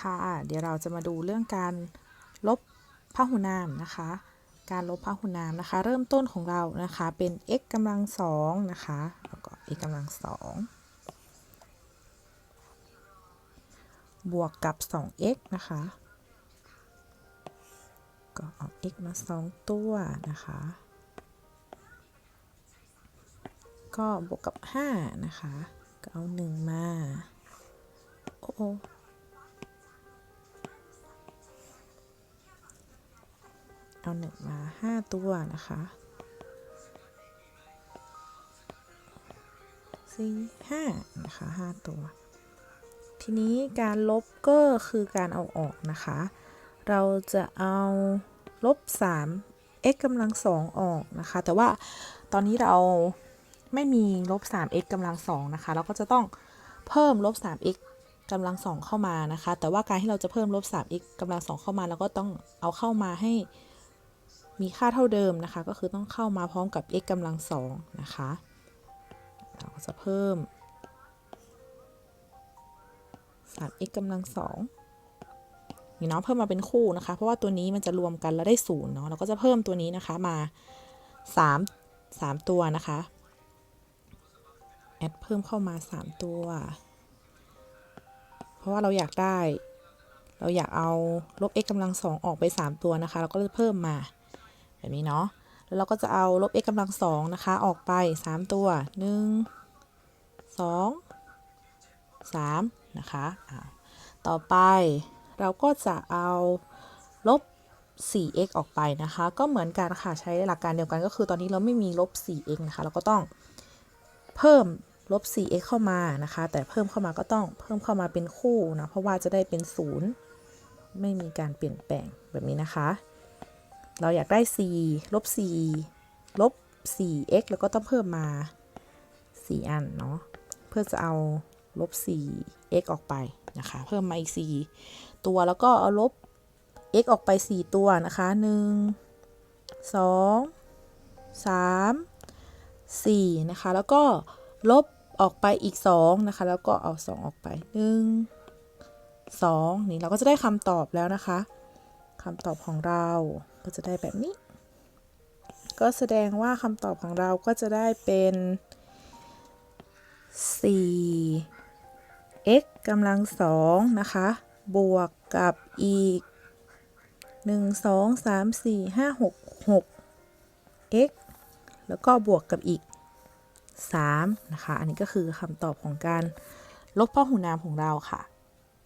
ค่ะ เดี๋ยวเราจะมาดูเรื่องการลบพหุนามนะคะ การลบพหุนามนะคะ เริ่มต้นของเรานะคะเป็น x กำลังสองนะคะแล้วก็ x กำลังสองบวกกับ 2x นะคะ ก็เอา x มาสองตัวนะคะ ก็บวกกับ 5 นะคะ ก็เอา 1 มา โอ้ เอาหนึ่งมาห้าตัวนะคะสี่ห้านะคะห้าตัว ทีนี้การลบก็คือการเอาออกนะคะ เราจะเอาลบ3 x กำลังสองออกนะคะ แต่ว่าตอนนี้เราไม่มีลบ3 x กำลังสองนะคะ เราก็จะต้องเพิ่มลบ3 x กำลังสองเข้ามานะคะ แต่ว่าการที่เราจะเพิ่มลบ3 x กำลังสองเข้ามา เราก็ต้องเอาเข้ามาให้ มีค่าเท่าเดิมนะคะ ก็คือต้องเข้ามาพร้อมกับ x กำลังสองนะคะ เราก็จะเพิ่ม 3x กำลังสองนี่เนาะเพิ่มมาเป็นคู่นะคะ เพราะว่าตัวนี้มันจะรวมกันแล้วได้ศูนย์เนาะเราก็จะเพิ่มตัวนี้นะคะมา3 3 ตัวนะคะแอดเพิ่มเข้ามา 3 ตัว เพราะว่าเราอยากได้ เราอยากเอาลบ x กำลังสองออกไป 3 ตัวนะคะ เราก็จะเพิ่มมา แบบนี้เนาะแล้วเราก็จะเอาลบ x กำลังสองนะคะ ออกไป 3 ตัว 1 2 3 นะคะต่อไปเราก็จะเอาลบ 4x ออกไปนะคะ ก็เหมือนกันค่ะ ใช้หลักการเดียวกันก็คือตอนนี้เราไม่มีลบ 4x นะคะ เราก็ต้องเพิ่มลบ 4x เข้ามานะคะ แต่เพิ่มเข้ามาก็ต้องเพิ่มเข้ามาเป็นคู่นะ เพราะว่าจะได้เป็น 0 ไม่มีการเปลี่ยนแปลงแบบนี้นะคะ เราอยากได้4ลบ4ลบ 4x แล้วก็ต้องเพิ่มมา 4 อันเนาะ เพื่อจะเอาลบ 4x ออกไปนะคะ เพิ่มมาอีก 4 ตัวแล้วก็เอาลบ x ออกไป 4 ตัวนะคะ 1 2 3 4 นะคะ แล้วก็ลบออกไปอีก 2 นะคะ แล้วก็เอา 2 ออกไป 1 2 นี่เราก็จะได้คำตอบแล้วนะคะคำตอบของเรา ก็จะได้แบบนี้ ก็แสดงว่าคำตอบของเราก็จะได้เป็น 4 x กำลังสองนะคะ บวกกับอีก 1 2 3 4 5 6 6 x แล้วก็บวกกับอีก 3 นะคะ อันนี้ก็คือคำตอบของการลบพหุนามของเราค่ะ